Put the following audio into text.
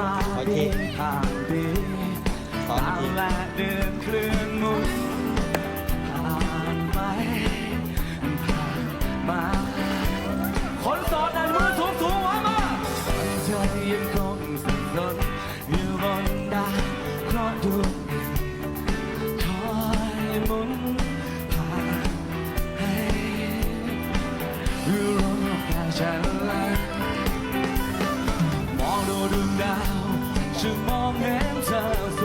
ราเดินทางดีทางและเดินเคลื่อนมุนผ่านไปผ่านมาคนสอนนั้นมือสูงสูงไว้มาใจยังคงสับสนอยู่บนดาเพราะดวงคอยมุนผ่านให้รู้ลมหายใจ ดาวฉันมองเห็นเธอ